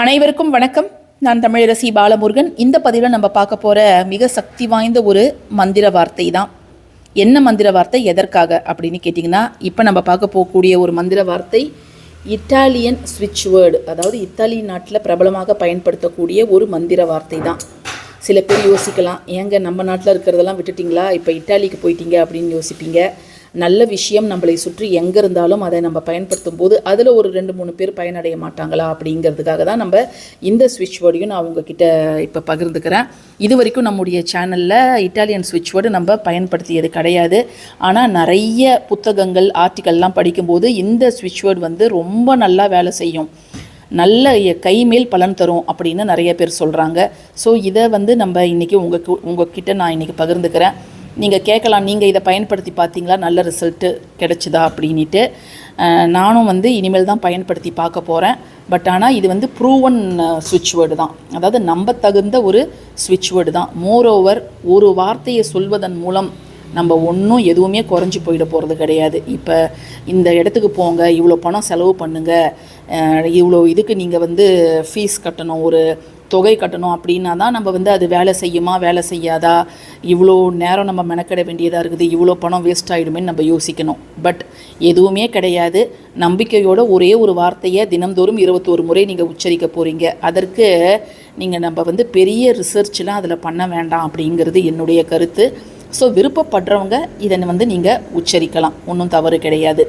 அனைவருக்கும் வணக்கம். நான் தமிழரசி பாலமுருகன். இந்த பதிவில் நம்ம பார்க்க போகிற மிக சக்தி வாய்ந்த ஒரு மந்திர வார்த்தை தான். என்ன மந்திர வார்த்தை? எதற்காக? அப்படின்னு கேட்டிங்கன்னா இப்போ நம்ம பார்க்க போகக்கூடிய ஒரு மந்திர வார்த்தை இட்டாலியன் ஸ்விட்ச் வேர்டு. அதாவது இத்தாலி நாட்டில் பிரபலமாக பயன்படுத்தக்கூடிய ஒரு மந்திர வார்த்தை தான். சில பேர் யோசிக்கலாம் ஏங்க நம்ம நாட்டில் இருக்கிறதெல்லாம் விட்டுட்டிங்களா? இப்போ இட்டாலிக்கு போயிட்டீங்க அப்படின்னு யோசிப்பீங்க. நல்ல விஷயம் நம்மளை சுற்றி எங்கே இருந்தாலும் அதை நம்ம பயன்படுத்தும் போது அதில் ஒரு ரெண்டு மூணு பேர் பயனடைய மாட்டாங்களா அப்படிங்கிறதுக்காக தான் நம்ம இந்த ஸ்விட்ச் வேர்டையும் நான் உங்ககிட்ட இப்போ பகிர்ந்துக்கிறேன். இது வரைக்கும் நம்முடைய சேனலில் இட்டாலியன் ஸ்விட்ச் வேர்டு நம்ம பயன்படுத்தியது கிடையாது. ஆனால் நிறைய புத்தகங்கள் ஆர்டிக்கல்லாம் படிக்கும்போது இந்த ஸ்விட்ச் வேர்டு வந்து ரொம்ப நல்லா வேலை செய்யும். நல்ல கைமேல் பலன் தரும் அப்படின்னு நிறைய பேர் சொல்கிறாங்க ஸோ இதை வந்து நம்ம இன்றைக்கி உங்கள் உங்ககிட்ட நான் இன்றைக்கி பகிர்ந்துக்கிறேன். நீங்கள் கேட்கலாம் நீங்கள் இதை பயன்படுத்தி பார்த்தீங்களா? நல்ல ரிசல்ட்டு கிடைச்சிதா? அப்படின்ட்டு நானும் வந்து இனிமேல் தான் பயன்படுத்தி பார்க்க போகிறேன் பட் ஆனால் இது வந்து ப்ரூவன் சுவிட்ச் வேர்டு தான். அதாவது நம்ப தகுந்த ஒரு சுவிட்ச் வேர்டு தான். மோரோவர் ஒரு வார்த்தையை சொல்வதன் மூலம் நம்ம ஒன்றும் எதுவுமே குறைஞ்சி போயிட போகிறது கிடையாது. இப்போ இந்த இடத்துக்கு போங்க இவ்வளோ பணம் செலவு பண்ணுங்கள் இவ்வளோ இதுக்கு நீங்கள் வந்து ஃபீஸ் கட்டணும் ஒரு தொகை கட்டணும் அப்படின்னா தான் நம்ம வந்து அது வேலை செய்யுமா வேலை செய்யாதா? இவ்வளோ நேரம் நம்ம மெனக்கிட வேண்டியதாக இருக்குது இவ்வளோ பணம் வேஸ்ட் ஆகிடுமேன்னு நம்ம யோசிக்கணும். பட் எதுவுமே கிடையாது. நம்பிக்கையோட ஒரே ஒரு வார்த்தையை தினம்தோறும் இருபத்தோரு முறை நீங்கள் உச்சரிக்க போகிறீங்க அதற்கு நீங்கள் நம்ம வந்து பெரிய ரிசர்ச்லாம் அதில் பண்ண வேண்டாம் அப்படிங்கிறது என்னுடைய கருத்து. ஸோ விருப்பப்படுறவங்க இதை வந்து நீங்கள் உச்சரிக்கலாம். ஒன்றும் தவறு கிடையாது.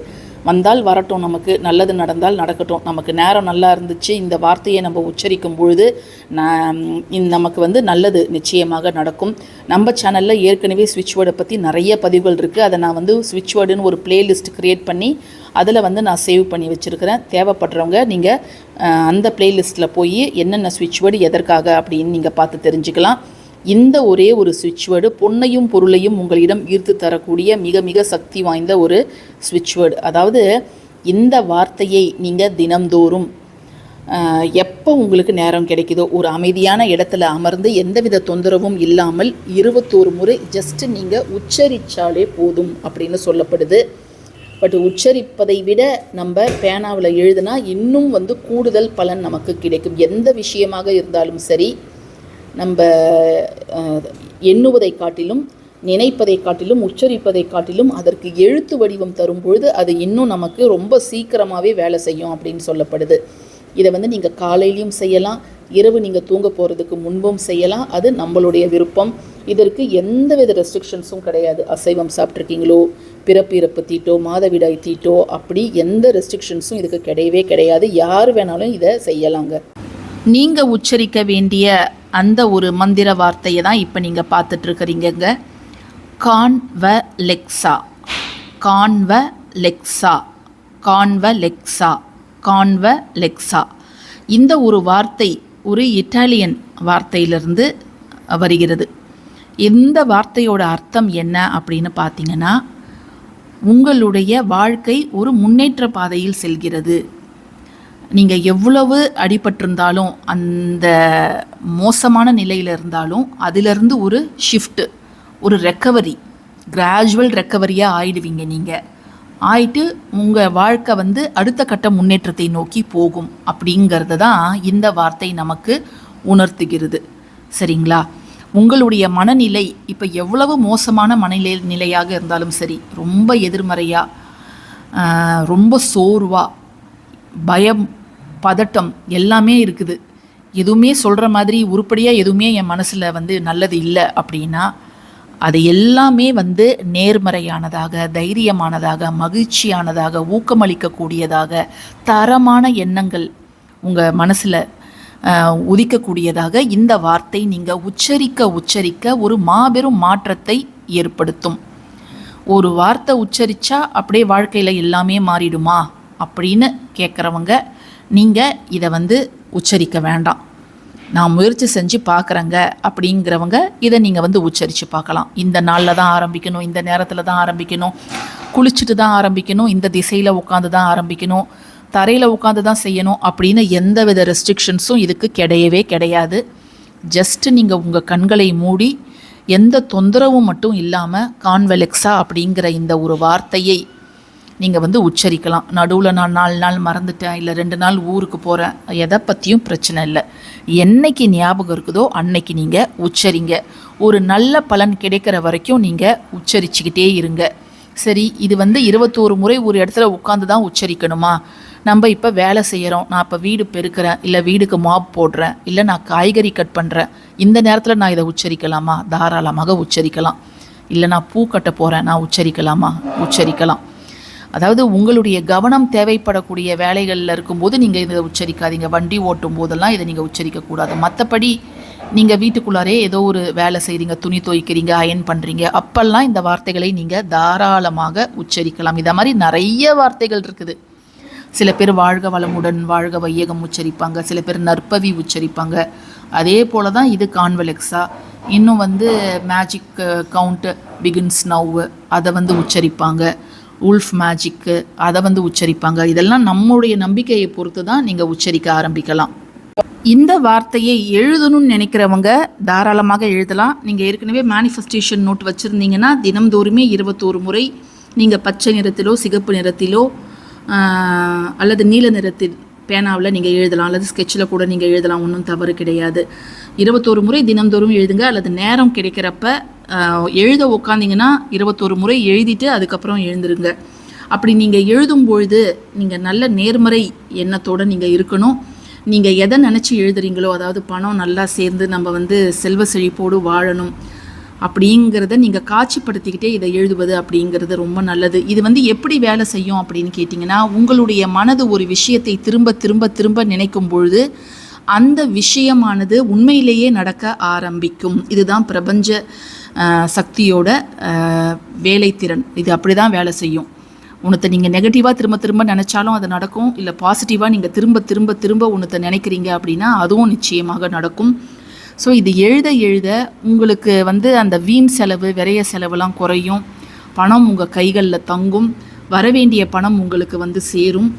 வந்தால் வரட்டும் நமக்கு நல்லது நடந்தால் நடக்கட்டும். நமக்கு நேரம் நல்லா இருந்துச்சு இந்த வார்த்தையை நம்ம உச்சரிக்கும் பொழுது நான் நமக்கு வந்து நல்லது நிச்சயமாக நடக்கும். நம்ம சேனலில் ஏற்கனவே ஸ்விட்ச் வேர்டை பற்றி நிறைய பதிவுகள் இருக்குது அதை நான் வந்து ஸ்விட்ச் வேர்டுன்னு ஒரு பிளேலிஸ்ட் க்ரியேட் பண்ணி அதில் வந்து நான் சேவ் பண்ணி வச்சுருக்கிறேன். தேவைப்படுறவங்க நீங்கள் அந்த பிளேலிஸ்ட்டில் போய் என்னென்ன ஸ்விட்ச் வேர்டு எதற்காக அப்படின்னு நீங்கள் பார்த்து தெரிஞ்சுக்கலாம். இந்த ஒரே ஒரு சுவிட்ச் வேர்டு பொன்னையும் பொருளையும் உங்களிடம் ஈர்த்து தரக்கூடிய மிக மிக சக்தி வாய்ந்த ஒரு சுவிட்ச் வேர்டு அதாவது இந்த வார்த்தையை நீங்கள் தினம்தோறும் எப்போ உங்களுக்கு நேரம் கிடைக்குதோ ஒரு அமைதியான இடத்துல அமர்ந்து எந்தவித தொந்தரவும் இல்லாமல் இருபத்தோரு முறை ஜஸ்ட் நீங்கள் உச்சரித்தாலே போதும் அப்படின்னு சொல்லப்படுது. பட் உச்சரிப்பதை விட நம்ம பேனாவில் எழுதுனா இன்னும் வந்து கூடுதல் பலன் நமக்கு கிடைக்கும். எந்த விஷயமாக இருந்தாலும் சரி நம்ம எண்ணுவதை காட்டிலும் நினைப்பதை காட்டிலும் உச்சரிப்பதை காட்டிலும் அதற்கு எழுத்து வடிவம் தரும் பொழுது அது இன்னும் நமக்கு ரொம்ப சீக்கிரமாகவே வேலை செய்யும் அப்படின்னு சொல்லப்படுது. இதை வந்து நீங்கள் காலையிலையும் செய்யலாம் இரவு நீங்கள் தூங்க போகிறதுக்கு முன்பும் செய்யலாம். அது நம்மளுடைய விருப்பம். இதற்கு எந்தவித ரெஸ்ட்ரிக்ஷன்ஸும் கிடையாது. அசைவம் சாப்பிட்ருக்கீங்களோ பிறப்பு இறப்பு தீட்டோ மாதவிடாய் தீட்டோ அப்படி எந்த ரெஸ்ட்ரிக்ஷன்ஸும் இதுக்கு கிடையவே கிடையாது. யார் வேணாலும் இதை செய்யலாங்க. நீங்கள் உச்சரிக்க வேண்டிய அந்த ஒரு மந்திர வார்த்தையை தான் இப்போ நீங்கள் பார்த்துட்ருக்குறீங்கங்க. கான்வ லெக்ஸா கான்வ லெக்ஸா கான்வ லெக்ஸா கான்வ லெக்ஸா இந்த ஒரு வார்த்தை ஒரு இட்டாலியன் வார்த்தையிலிருந்து வருகிறது. இந்த வார்த்தையோட அர்த்தம் என்ன அப்படின்னு பார்த்தீங்கன்னா உங்களுடைய வாழ்க்கை ஒரு முன்னேற்ற பாதையில் செல்கிறது. நீங்கள் எவ்வளவு அடிபட்டிருந்தாலும் அந்த மோசமான நிலையில் இருந்தாலும் அதிலிருந்து ஒரு ஷிஃப்ட்டு ஒரு ரெக்கவரி கிராஜுவல் ரெக்கவரியாக ஆயிடுவீங்க நீங்கள் ஆயிட்டு உங்கள் வாழ்க்கை வந்து அடுத்த கட்ட முன்னேற்றத்தை நோக்கி போகும் அப்படிங்கிறத தான் இந்த வார்த்தை நமக்கு உணர்த்துகிறது. சரிங்களா? உங்களுடைய மனநிலை இப்போ எவ்வளவு மோசமான மனநிலை நிலையாக இருந்தாலும் சரி ரொம்ப எதிர்மறையாக ரொம்ப சோர்வாக பயம் பதட்டம் எல்லாமே இருக்குது. எதுவுமே சொல்கிற மாதிரி உருப்படியாக எதுவுமே என் மனசில் வந்து நல்லது இல்லை அப்படின்னா அது எல்லாமே வந்து நேர்மறையானதாக தைரியமானதாக மகிழ்ச்சியானதாக ஊக்கமளிக்கக்கூடியதாக தரமான எண்ணங்கள் உங்கள் மனசில் உதிக்கக்கூடியதாக இந்த வார்த்தை நீங்கள் உச்சரிக்க உச்சரிக்க ஒரு மாபெரும் மாற்றத்தை ஏற்படுத்தும். ஒரு வார்த்தை உச்சரித்தா அப்படியே வாழ்க்கையில் எல்லாமே மாறிடுமா? அப்படின்னு கேட்குறவங்க நீங்கள் இதை வந்து உச்சரிக்க வேண்டாம். நான் முயற்சி செஞ்சு பார்க்குறேங்க அப்படிங்கிறவங்க இதை நீங்கள் வந்து உச்சரித்து பார்க்கலாம். இந்த நாளில் தான் ஆரம்பிக்கணும் இந்த நேரத்தில் தான் ஆரம்பிக்கணும். குளிச்சுட்டு தான் ஆரம்பிக்கணும் இந்த திசையில் உட்காந்து தான் ஆரம்பிக்கணும். தரையில் உட்காந்து தான் செய்யணும் அப்படின்னு எந்த வித ரெஸ்ட்ரிக்ஷன்ஸும் இதுக்கு கிடையவே கிடையாது. ஜஸ்ட்டு நீங்கள் உங்கள் கண்களை மூடி எந்த தொந்தரவும் மட்டும் இல்லாமல் கான்வெலெக்ஸா அப்படிங்கிற இந்த ஒரு வார்த்தையை நீங்கள் வந்து உச்சரிக்கலாம். நடுவில் நான் நாலு நாள் மறந்துட்டேன். இல்லை ரெண்டு நாள் ஊருக்கு போகிறேன் எதை பற்றியும் பிரச்சனை இல்லை. என்னைக்கு ஞாபகம் இருக்குதோ அன்னைக்கு நீங்கள் உச்சரிங்க. ஒரு நல்ல பலன் கிடைக்கிற வரைக்கும் நீங்கள் உச்சரிச்சுக்கிட்டே இருங்க. சரி இது வந்து இருபத்தோரு முறை ஒரு இடத்துல உட்காந்து தான் உச்சரிக்கணுமா? நம்ம இப்போ வேலை செய்கிறோம் நான் இப்போ வீடு பெருக்கிறேன். இல்லை வீடுக்கு மாப் போடுறேன். இல்லை நான் காய்கறி கட் பண்ணுறேன் இந்த நேரத்தில் நான் இதை உச்சரிக்கலாமா? தாராளமாக உச்சரிக்கலாம். இல்லை நான் பூ கட்ட போகிறேன் நான் உச்சரிக்கலாமா? உச்சரிக்கலாம். அதாவது உங்களுடைய கவனம் தேவைப்படக்கூடிய வேலைகளில் இருக்கும்போது நீங்கள் இதை உச்சரிக்காதீங்க. வண்டி ஓட்டும் போதெல்லாம் இதை நீங்கள் உச்சரிக்கக்கூடாது. மற்றபடி நீங்கள் வீட்டுக்குள்ளாரே ஏதோ ஒரு வேலை செய்கிறீங்க துணி துவைக்கிறீங்க அயன் பண்ணுறீங்க அப்பெல்லாம் இந்த வார்த்தைகளை நீங்கள் தாராளமாக உச்சரிக்கலாம். இதை மாதிரி நிறைய வார்த்தைகள் இருக்குது. சில பேர் வாழ்க வளமுடன் வாழ்க வையகம் உச்சரிப்பாங்க. சில பேர் நற்பவி உச்சரிப்பாங்க. அதே போல தான் இது கான்வெலெக்ஸா. இன்னும் வந்து மேஜிக் கவுண்ட் பிகின்ஸ் நவ் அதை வந்து உச்சரிப்பாங்க. உல்ஃப் மேஜிக்கு அதை வந்து உச்சரிப்பாங்க. இதெல்லாம் நம்முடைய நம்பிக்கையை பொறுத்து தான் நீங்கள் உச்சரிக்க ஆரம்பிக்கலாம். இந்த வார்த்தையை எழுதணும்னு நினைக்கிறவங்க தாராளமாக எழுதலாம். நீங்கள் ஏற்கனவே மேனிஃபெஸ்டேஷன் நோட் வச்சுருந்தீங்கன்னா தினம்தோறுமே இருபத்தோரு முறை நீங்கள் பச்சை நிறத்திலோ சிகப்பு நிறத்திலோ அல்லது நீல நிறத்தில் பேனாவில் நீங்கள் எழுதலாம். அல்லது ஸ்கெட்சில் கூட நீங்கள் எழுதலாம். ஒன்றும் தவறு கிடையாது. இருபத்தோரு முறை தினம்தோறும் எழுதுங்க. அல்லது நேரம் கிடைக்கிறப்ப எழுத உட்காந்திங்கன்னா இருபத்தோரு முறை எழுதிட்டு அதுக்கப்புறம் எழுந்துருங்க. அப்படி நீங்கள் எழுதும் பொழுது நீங்கள் நல்ல நேர்மறை எண்ணத்தோடு நீங்கள் இருக்கணும். நீங்கள் எதை நினச்சி எழுதுறீங்களோ அதாவது பணம் நல்லா சேர்ந்து நம்ம வந்து செல்வ செழிப்போடு வாழணும் அப்படிங்கிறத நீங்கள் காட்சிப்படுத்திக்கிட்டே இதை எழுதுவது அப்படிங்கிறது ரொம்ப நல்லது. இது வந்து எப்படி வேலை செய்யும் அப்படின்னு கேட்டிங்கன்னா உங்களுடைய மனது ஒரு விஷயத்தை திரும்ப திரும்ப திரும்ப நினைக்கும் பொழுது அந்த விஷயமானது உண்மையிலேயே நடக்க ஆரம்பிக்கும். இதுதான் பிரபஞ்ச சக்தியோட வேலைத்திறன். இது அப்படி தான் வேலை செய்யும். உனத்தை நீங்கள் நெகட்டிவாக திரும்ப திரும்ப நினச்சாலும் அது நடக்கும். இல்லை பாசிட்டிவாக நீங்கள் திரும்ப திரும்ப திரும்ப உன்னத்தை நினைக்கிறீங்க அப்படின்னா அதுவும் நிச்சயமாக நடக்கும். ஸோ இது எழுத எழுத உங்களுக்கு வந்து அந்த வீண் செலவு விரைய செலவுலாம் குறையும். பணம் உங்கள் கைகளில் தங்கும். வரவேண்டிய பணம் உங்களுக்கு வந்து சேரும்.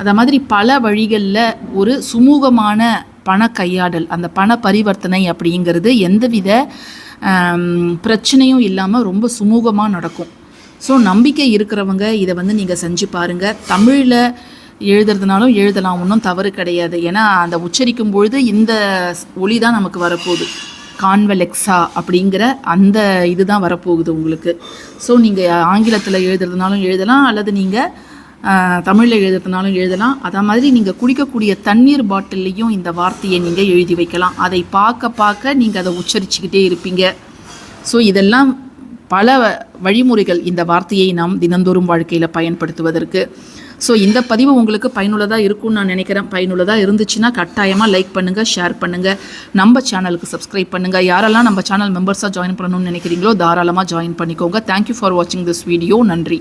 அதை மாதிரி பல வழிகளில் ஒரு சுமூகமான பண கையாடல் அந்த பண பரிவர்த்தனை அப்படிங்கிறது எந்தவித பிரச்சனையும் இல்லாமல் ரொம்ப சுமூகமாக நடக்கும். ஸோ நம்பிக்கை இருக்கிறவங்க இதை வந்து நீங்கள் செஞ்சு பாருங்கள் தமிழில் எழுதுறதுனாலும் எழுதலாம் ஒன்றும் தவறு கிடையாது. ஏன்னா அந்த உச்சரிக்கும் பொழுது இந்த ஒளி தான் நமக்கு வரப்போகுது. கான்வெலெக்ஸா அப்படிங்கிற அந்த இதுதான் வரப்போகுது உங்களுக்கு. ஸோ நீங்கள் ஆங்கிலத்தில் எழுதுறதுனாலும் எழுதலாம் அல்லது நீங்கள் தமிழில் எழுதுறதுனாலும் எழுதலாம். அதே மாதிரி நீங்கள் குடிக்கக்கூடிய தண்ணீர் பாட்டில்லையும் இந்த வார்த்தையை நீங்கள் எழுதி வைக்கலாம். அதை பார்க்க பார்க்க நீங்கள் அதை உச்சரிச்சுக்கிட்டே இருப்பீங்க. ஸோ இதெல்லாம் பல வழிமுறைகள் இந்த வார்த்தையை நாம் தினந்தோறும் வாழ்க்கையில் பயன்படுத்துவதற்கு. ஸோ இந்த பதிவு உங்களுக்கு பயனுள்ளதாக இருக்கும்னு நான் நினைக்கிறேன். பயனுள்ளதாக இருந்துச்சுன்னா கட்டாயமாக லைக் பண்ணுங்கள் ஷேர் பண்ணுங்கள் நம்ம சேனலுக்கு சப்ஸ்கிரைப் பண்ணுங்கள் யாரெல்லாம் நம்ம சேனல் மெம்பர்ஸாக ஜாயின் பண்ணணும்னு நினைக்கிறீங்களோ தாராளமாக ஜாயின் பண்ணிக்கோங்க. தேங்க்யூ ஃபார் வாட்சிங் திஸ் வீடியோ நன்றி.